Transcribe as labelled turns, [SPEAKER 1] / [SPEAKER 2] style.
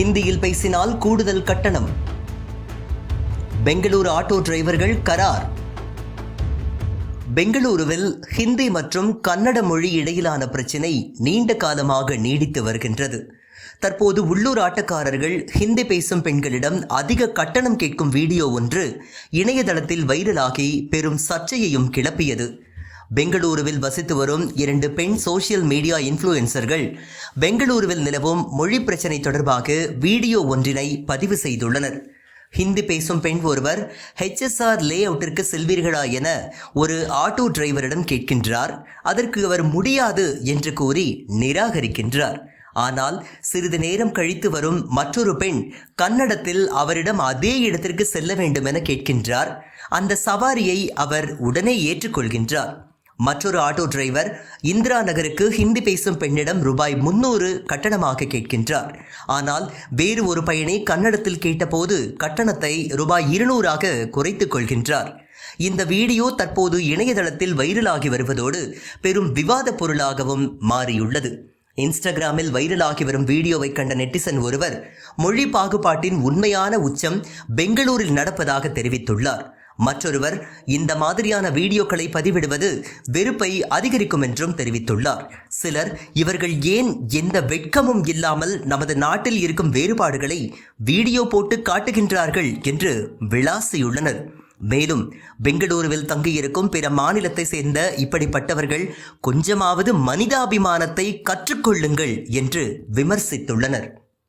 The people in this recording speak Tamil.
[SPEAKER 1] ஹிந்தியில் பேசினால் கூடுதல் கட்டணம். பெங்களூரு ஆட்டோ டிரைவர்கள் கரார். பெங்களூருவில் ஹிந்தி மற்றும் கன்னட மொழி இடையிலான பிரச்சினை நீண்ட காலமாக நீடித்து வருகின்றது. தற்போது உள்ளூர் ஆட்டக்காரர்கள் ஹிந்தி பேசும் பெண்களிடம் அதிக கட்டணம் கேட்கும் வீடியோ ஒன்று இணையதளத்தில் வைரலாகி பெரும் சர்ச்சையையும் கிளப்பியது. பெங்களூருவில் வசித்து வரும் இரண்டு பெண் சோஷியல் மீடியா இன்ஃப்ளூயன்சர்கள் பெங்களூருவில் நிலவும் மொழி பிரச்சினை தொடர்பாக வீடியோ ஒன்றினை பதிவு செய்துள்ளனர். ஹிந்தி பேசும் பெண் ஒருவர் ஹெச்எஸ்ஆர் லே அவுட்டிற்கு செல்வீர்களா என ஒரு ஆட்டோ டிரைவரிடம் கேட்கின்றார். அதற்கு அவர் முடியாது என்று கூறி நிராகரிக்கின்றார். ஆனால் சிறிது நேரம் கழித்து வரும் மற்றொரு பெண் கன்னடத்தில் அவரிடம் அதே இடத்திற்கு செல்ல வேண்டும் என கேட்கின்றார். அந்த சவாரியை அவர் உடனே ஏற்றுக்கொள்கின்றார். மற்றொரு ஆட்டோ டிரைவர் இந்திரா நகருக்கு ஹிந்தி பேசும் பெண்ணிடம் ரூபாய் முன்னூறு கட்டணமாக கேட்கின்றார். ஆனால் வேறு ஒரு பயணி கன்னடத்தில் கேட்டபோது கட்டணத்தை ரூபாய் இருநூறாக குறைத்துக் கொள்கின்றார். இந்த வீடியோ தற்போது இணையதளத்தில் வைரலாகி வருவதோடு பெரும் விவாத பொருளாகவும் மாறியுள்ளது. இன்ஸ்டாகிராமில் வைரலாகி வரும் வீடியோவை கண்ட நெட்டிசன் ஒருவர் மொழி பாகுபாட்டின் உண்மையான உச்சம் பெங்களூரில் நடப்பதாக தெரிவித்துள்ளார். மற்றொருவர் இந்த மாதிரியான வீடியோக்களை பதிவிடுவது வெறுப்பை அதிகரிக்கும் என்றும் தெரிவித்துள்ளார். சிலர் இவர்கள் ஏன் எந்த வெட்கமும் இல்லாமல் நமது நாட்டில் இருக்கும் வேறுபாடுகளை வீடியோ போட்டு காட்டுகின்றார்கள் என்று விளாசியுள்ளனர். மேலும் பெங்களூருவில் தங்கியிருக்கும் பிற மாநிலத்தை சேர்ந்த இப்படிப்பட்டவர்கள் கொஞ்சமாவது மனிதாபிமானத்தை கற்றுக்கொள்ளுங்கள் என்று விமர்சித்துள்ளனர்.